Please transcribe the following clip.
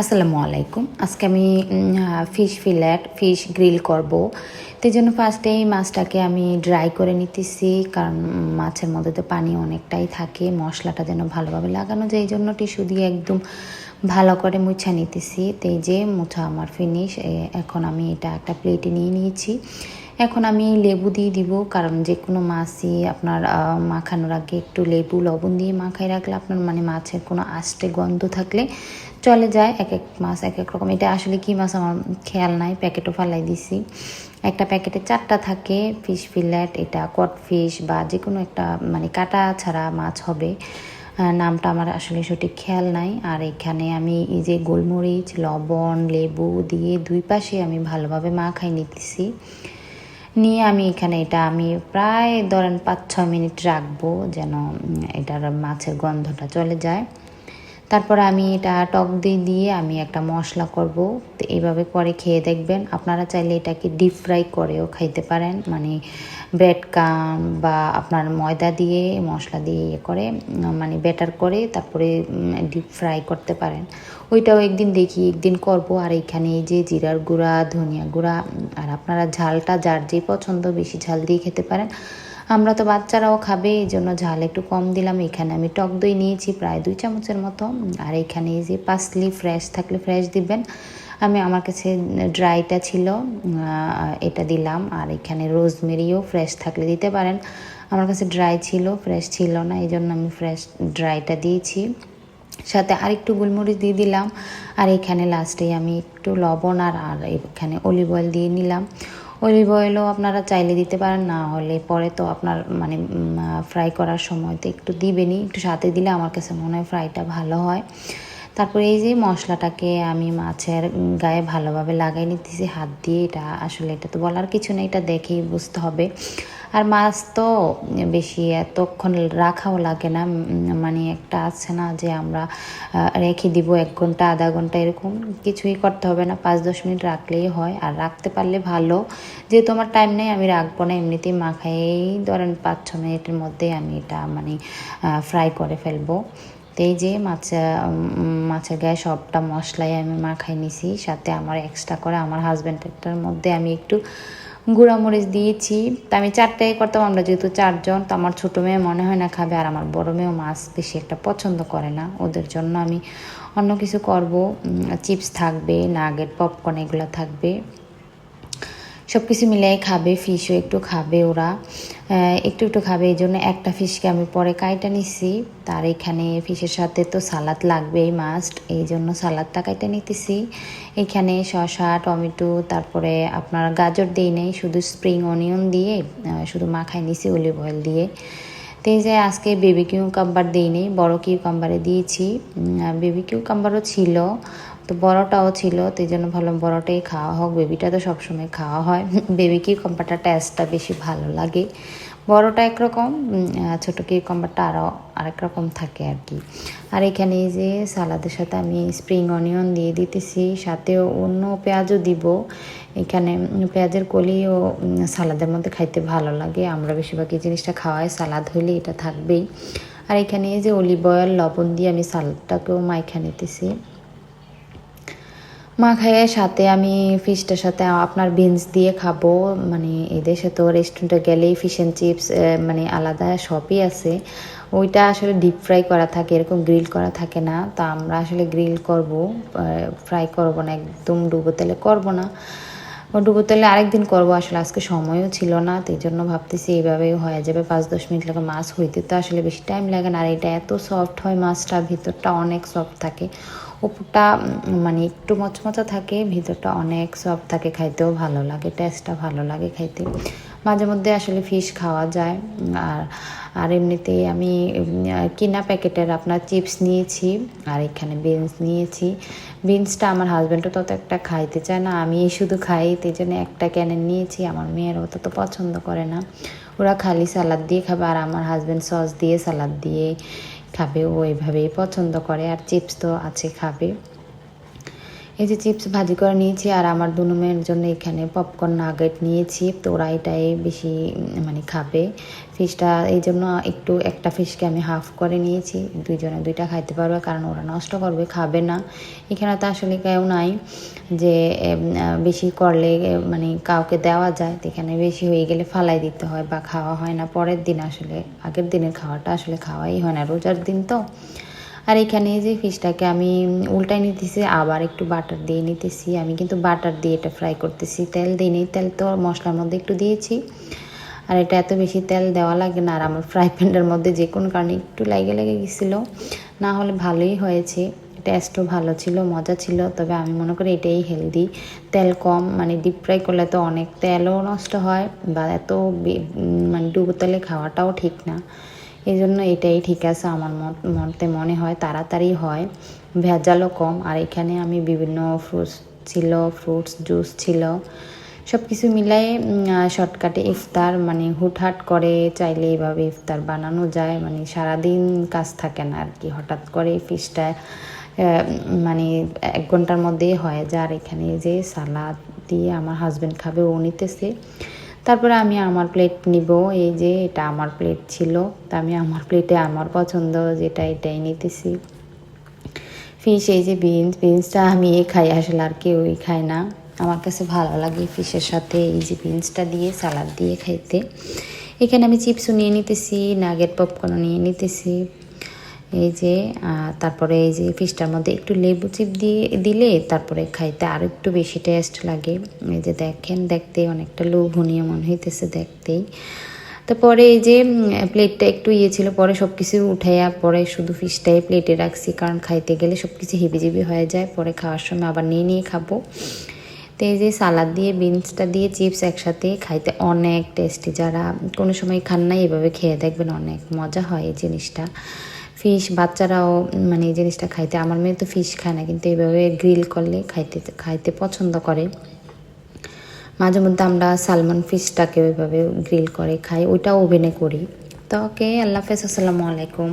আসসালামু আলাইকুম। আজকে আমি ফিশ ফিলেট ফিশ গ্রিল করব। তো জন্য ফার্স্টে এই মাছটাকে আমি ড্রাই করে নিতেছি, কারণ মাছের মধ্যে তো পানি অনেকটাই থাকে, মশলাটা যেন ভালোভাবে লাগানো যায়, এই জন্য টিস্যু দিয়ে একদম ভালো করে মুছা নিতেছি। তো এই যে মুছা আমার ফিনিশ এখন আমি এটা একটা প্লেটে নিয়ে নিয়েছি। এখন আমি লেবু দিয়ে দিব, কারণ যে কোনো মাছই আপনার মাখানোর আগে একটু লেবু, লবণ দিয়ে মাখাই রাখলে আপনার মানে মাছের কোনো আষ্টে গন্ধ থাকলে চলে যায়, এক এক মাছ এক এক রকম। এটা আসলে কি মাছ আমার খেয়াল নাই, প্যাকেটও ফালাই দিছি। একটা প্যাকেটে চারটা থাকে, ফিশ ফিলেট, এটা কট ফিশ বা যে কোনো একটা মানে কাটা ছাড়া মাছ হবে। নামটা আমার আসলে সঠিক খেয়াল নাই। আর এখানে আমি এই যে গোলমরিচ, লবণ, লেবু দিয়ে দুই পাশে আমি ভালোভাবে মাখাই নিতেছি। নিয়ে আমি এখানে এটা আমি প্রায় ধরেন পাঁচ ছ মিনিট রাখব যেন এটার মাছের গন্ধটা চলে যায়। তারপর আমি এটা টক দিয়ে দিয়ে আমি একটা মশলা করব। তো এইভাবে করে খেয়ে দেখবেন। আপনারা চাইলে এটাকে ডিপ ফ্রাই করেও খাইতে পারেন। মানে ব্রেড কাম বা আপনার ময়দা দিয়ে, মশলা দিয়ে ইয়ে করে মানে ব্যাটার করে তারপরে ডিপ ফ্রাই করতে পারেন। ওইটাও একদিন দেখি, একদিন করব। আর এখানে এই যে জিরার গুঁড়া, ধনিয়া গুঁড়া আর আপনারা ঝালটা যার যে পছন্দ বেশি ঝাল দিয়ে খেতে পারেন। আমরা তো বাচ্চারাও খাবে, এই জন্য ঝাল একটু কম দিলাম। এখানে আমি টক দই নিয়েছি, প্রায় দুই চামচের মতো। আর এখানে এই যে পাসলি ফ্রেশ থাকলে ফ্রেশ দিবেন। আমি আমার কাছে ড্রাইটা ছিল এটা দিলাম। আর এখানে রোজমেরিও ফ্রেশ থাকলে দিতে পারেন। আমার কাছে ড্রাই ছিল, ফ্রেশ ছিল না, এই জন্য আমি ফ্রেশ ড্রাইটা দিয়েছি। সাথে আরেকটু গোলমরিচ দিয়ে দিলাম। আর এখানে লাস্টে আমি একটু লবণ আর আর এখানে অলিভ অয়েল দিয়ে নিলাম। অলিভ অয়েলও আপনারা চাইলে দিতে পারেন, না হলে পরে তো আপনার মানে ফ্রাই করার সময় তো একটু দিবেনই। একটু সাথে দিলে আমার কাছে মনে হয় ফ্রাইটা ভালো হয়। তারপরে এই যে মশলাটাকে আমি মাছের গায়ে ভালোভাবে লাগাই নিতেছি, হাত দিয়ে এটা আসলে এটা তো বলার কিছু নেই, এটা দেখেই বুঝতে হবে। আর মাছ তো বেশি এতক্ষণ রাখাও লাগে না মানে একটা আছে না যে আমরা রেখে দিব এক ঘণ্টা, আধা ঘণ্টা, এরকম কিছুই করতে হবে না, পাঁচ দশ মিনিট রাখলেই হয়। আর রাখতে পারলে ভালো, যেহেতু আমার টাইম নেই, আমি রাখব না, এমনিতেই মাখাই ধরেন পাঁচ ছ মিনিটের মধ্যে আমি এটা মানে ফ্রাই করে ফেলব। তো এই যে মাছ মাছের গায়ে সবটা মশলাই আমি মাখাই নিছি, সাথে আমার এক্সট্রা করে আমার হাজব্যান্ডেরটার মধ্যে আমি একটু গুঁড়ামরিচ দিয়েছি। তা আমি চারটাই করতাম, আমরা যেহেতু চারজন, তো আমার ছোটো মেয়ে মনে হয় না খাবে, আর আমার বড়ো মেয়েও মাছ বেশি একটা পছন্দ করে না। ওদের জন্য আমি অন্য কিছু করব চিপস থাকবে নাগেট পপকর্ন এগুলো থাকবে। সব কিছু মিলাই খাবে ফিশও একটু খাবে ওরা। একটু একটু খাবে, এই জন্য একটা ফিশকে আমি পরে কাইটা নিছি। তার এখানে ফিশের সাথে তো সালাদ লাগবেই মাস্ট এই জন্য সালাদটা কাইটা নিতেছি। এখানে শসা, টমেটো, তারপরে আপনার গাজর দিই নেই, শুধু স্প্রিং অনিয়ন দিয়ে শুধু মাখাই নিছি অলিভ অয়েল দিয়ে। তো এই যে আজকে বেবি কিউ কাম্বার দিই নেই, বড়ো কিউ কাম্বারে দিয়েছি বেবি কিউ কাম্বারও ছিল। তো বড়টাও ছিল, তো এই জন্য ভালো বড়টাই খাওয়া হোক। বেবিটা তো সবসময় খাওয়া হয়। বেবি কি কম্পারটা টেস্টটা বেশি ভালো লাগে। বড়টা একরকম ছোটো কি কম্পারটা আরও আরেক রকম থাকে আর কি। আর এখানে এই যে সালাদের সাথে আমি স্প্রিং অনিয়ন দিয়ে দিতেছি, সাথেও অন্য পেঁয়াজও দিব। এখানে পেঁয়াজের কলিও সালাদের মধ্যে খাইতে ভালো লাগে। আমরা বেশিরভাগ এই জিনিসটা খাওয়াই সালাদ হইলে এটা থাকবেই। আর এখানে এই যে অলিভ অয়েল লবণ দিয়ে আমি সালাদটাকেও মাইখা নিতেছি। মাখাইয়ের সাথে আমি ফিশটার সাথে আপনার বিনস দিয়ে খাব। মানে এই দেশে তো রেস্টুরেন্টে গেলেই ফিশ অ্যান্ড চিপস মানে আলাদা শপই আছে। ওইটা আসলে ডিপ ফ্রাই করা থাকে, এরকম গ্রিল করা থাকে না। তা আমরা আসলে গ্রিল করব ফ্রাই করব না, একদম ডুবো তেলে করব না। ডুবো তেলে আরেকদিন করব, আসলে আজকে সময়ও ছিল না, তো এই জন্য ভাবতেছি এইভাবেই হয়ে যাবে। পাঁচ, দশ মিনিট লাগে মাছ হইতে, তো আসলে বেশি টাইম লাগে না। আর এটা এত সফট হয় মাছটা, ভিতরটা অনেক সফট থাকে। উপরটা মানে একটু মচমচা থাকে, ভিতরটা অনেক সফট থাকে খাইতেও ভালো লাগে টেস্টটা ভালো লাগে খাইতে। মাঝে মধ্যে আসলে ফিশ খাওয়া যায় আর আর এমনিতেই আমি কিনা প্যাকেটের আপনার চিপস নিয়েছি, আর এখানে বিনস নিয়েছি। বিনসটা আমার হাজব্যান্ডও তত একটা খাইতে চায় না আমি শুধু খাই সেই জন্য একটা ক্যানে নিয়েছি, আমার মেয়ের অত তো পছন্দ করে না। ওরা খালি সালাদ দিয়ে খাবে, আর আমার হাজব্যান্ড সস দিয়ে সালাদ দিয়ে খাবে ও এভাবেই পছন্দ করে আর চিপস তো আছে খাবে। এই যে চিপস ভাজি করে নিয়েছি আর আমার দুনুমের জন্য এখানে পপকর্ন নাগেট নিয়েছি। তো ওরা এটাই বেশি মানে খাবে। ফিশটা, এই জন্য একটু একটা ফিশকে আমি হাফ করে নিয়েছি। দুইজনে দুইটা খাইতে পারবে, কারণ ওরা নষ্ট করবে, খাবে না। এখানে তো আসলে কেউ নাই যে বেশি করলে মানে কাউকে দেওয়া যায়। তো এখানে বেশি হয়ে গেলে ফালাই দিতে হয় বা খাওয়া হয় না। পরের দিন আসলে, আগের দিনের খাওয়াটা আসলে খাওয়াই হয় না। রোজার দিন তো। আর এখানে যে ফিশটাকে আমি উল্টাই নিতেছি, আবার একটু বাটার দিয়ে নিতেছি। আমি কিন্তু বাটার দিয়ে এটা ফ্রাই করতেছি। তেল দিইনি, তেল তো মশলার মধ্যে একটু দিয়েছি। আর এটা এত বেশি তেল দেওয়া লাগে না, আর আমার ফ্রাই প্যানের মধ্যে যে কোনো কারণে একটু লেগে লেগে গেছিল। না হলে ভালোই হয়েছে। টেস্টও ভালো ছিল, মজা ছিল, তবে আমি মনে করি এটাই হেলদি তেল কম মানে ডিপ ফ্রাই করলে তো অনেক তেলও নষ্ট হয়, বা এত মানে ডুবো তেলে খাওয়াটাও ঠিক না। এই জন্য এটাই ঠিক আছে আমার মত মনে হয়, তাড়াতাড়ি হয়। ভেজালও কম। আর এখানে আমি বিভিন্ন ফ্রুটস ছিল ফ্রুটস জুস ছিল। সব কিছু মিলাই শর্টকাটে ইফতার মানে হুটহাট করে চাইলে এইভাবে ইফতার বানানো যায়। মানে সারাদিন কাজ থাকে না আর কি। হঠাৎ করে ফিশটা মানে এক ঘণ্টার মধ্যেই হয়ে যায়। আর এখানে যে সালাদ দিয়ে আমার হাজব্যান্ড খাবে, ও নিতেছে। তারপরে আমি আমার প্লেট নিব। এই যে এটা আমার প্লেট ছিল। তা আমি আমার প্লেটে আমার পছন্দ যেটা এটাই নিতেছি। ফিশ এই যে বিনস বিনসটা আমি খাই, আসলে আর কেউই খায় না। আমার কাছে ভালো লাগে ফিশের সাথে এই যে বিনসটা দিয়ে সালাদ দিয়ে খাইতে। এখানে আমি চিপসও নিয়ে নিতেছি নাগেট পপকর্নও নিয়ে নিতেছি। এই যে তারপরে এই যে ফিশটার মধ্যে একটু লেবু চিপ দিয়ে, দিলে তারপরে খাইতে আর একটু বেশি টেস্ট লাগে। এই যে দেখেন, দেখতে অনেকটা লোভনীয় মনে হইতেছে দেখতেই। তো পরে এই যে প্লেটটা একটু ইয়ে ছিল, পরে সব কিছু উঠাইয়া পরে শুধু ফিশটাই প্লেটে রাখছি, কারণ খাইতে গেলে সব কিছু হিবিজিবি হয়ে যায়। পরে খাওয়ার সময় আবার নিয়ে নিয়ে খাব। তো এই যে সালাদ দিয়ে বিনসটা দিয়ে চিপস একসাথে খাইতে অনেক টেস্টি যারা কোনো সময় খান নাই, এভাবে খেয়ে দেখবেন অনেক মজা হয় এই জিনিসটা। ফিশ বাচ্চারাও মানে এই জিনিসটা খাইতে, আমার মেয়ে তো ফিশ খায় না, কিন্তু এইভাবে গ্রিল করলে খাইতে খাইতে পছন্দ করে। মাঝে মধ্যে আমরা সালমান ফিশটাকে ওইভাবে গ্রিল করে খাই ওইটা ওভেনে করি। তো ওকে আল্লাহ হাফেজ, আসসালামু আলাইকুম।